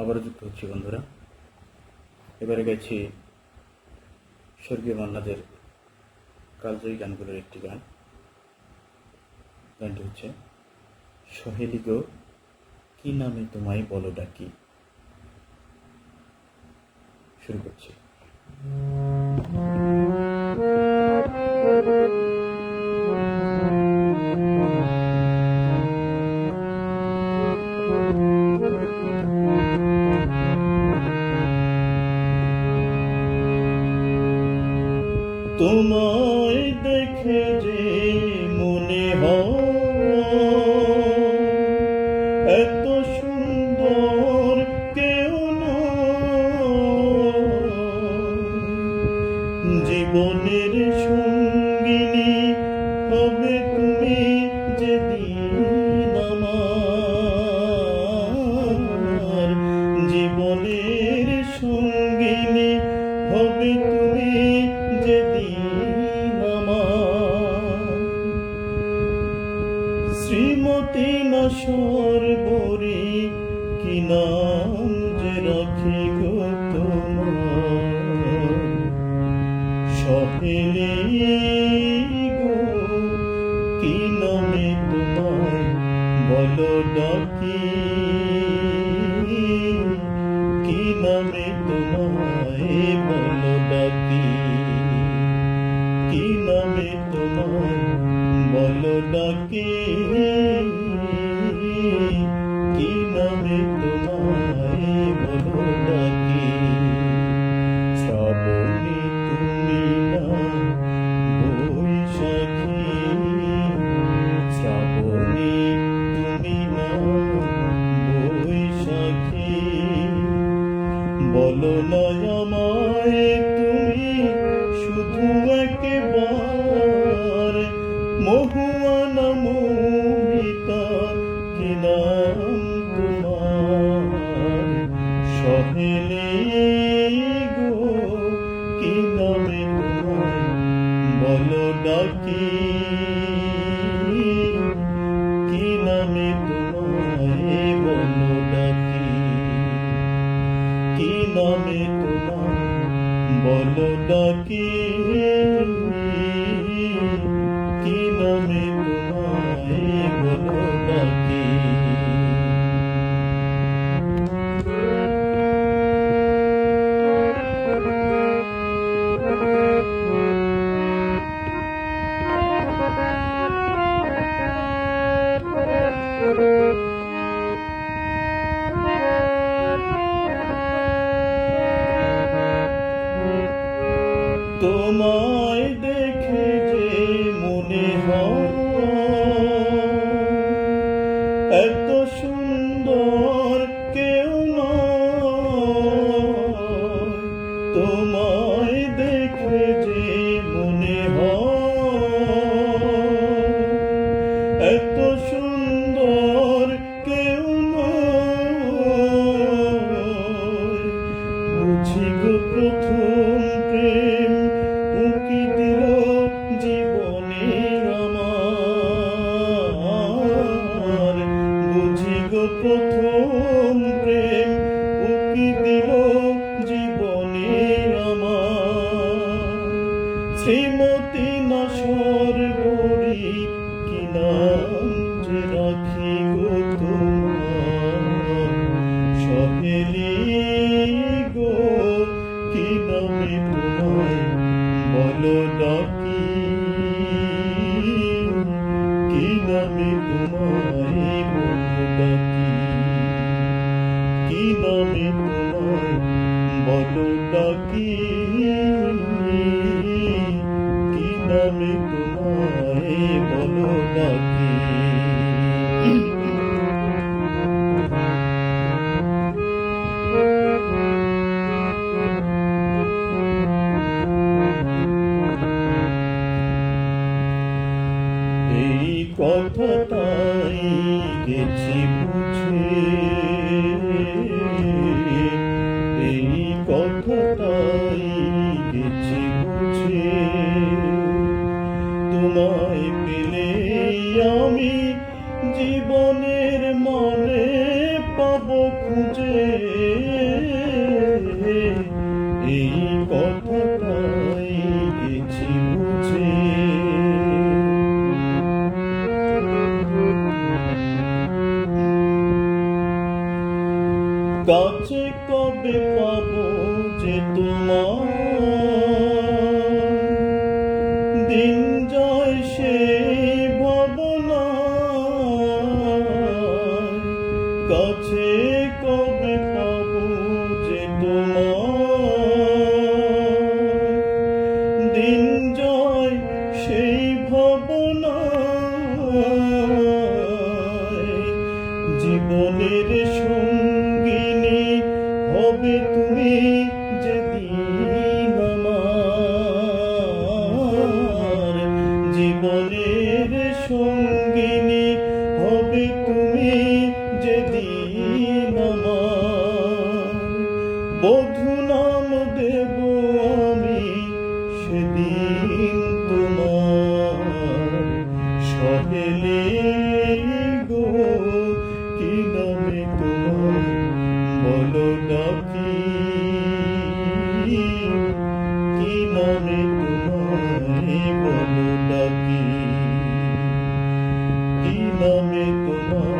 আবারও যুক্ত হচ্ছি, বন্ধুরা। এবারে গেছি স্বর্গীয় মান্নাদের কালজয়ী গানগুলোর একটি গান। গানটি হচ্ছে, সহেলি গো, কি নামে তোমায় বলো ডাকি? শুরু করছি। তোমায় দেখে যে শ্রীমতী না সর্বরী কি নাম যে রাখি গো তোমার? সহেলি গো, কি নামে তোমায় বলো ডাকি? কি নামে তোমায় মহুয়ানা মোহিতা কি নাম তোমার। সহেলি গো কি নামে তোমায় বলো ডাকি কি নামে তোমায় বলো ডাকি কি নামে তোমার। বলো ডাকি তোমায় দেখে যে মনে হয় এত সুন্দর কেউ তোমায় দেখে যে মনে হয় এত সুন্দর কেউ বুঝি গো প্রথম বলো ডাকি কি নামে তোমায় বলো ডাকি কথাটাই গেছি বুঝে। তোমায় পেলে আমি জীবনের মনে পাব খুঁজে। এই কথাটাই গেছি বুঝে। কাছে কবে কাছে কবে পাবো যে দিন যায় সেই ভাবনা জীবনের সঙ্গিনী হবে তুমি যেদিন আমার। জীবনের সঙ্গিনী হবে তুমি যেদিন বধু নাম দেব আমি, সেদিন তোমার সহেলে গো কি নামে তোমার বলো ডাকি কি? নামে তোমায় বলো ডাকি কি? নামে তোমায়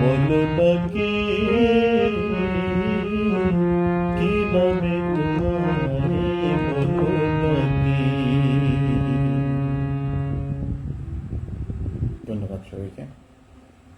বলো ডাকি কি নামে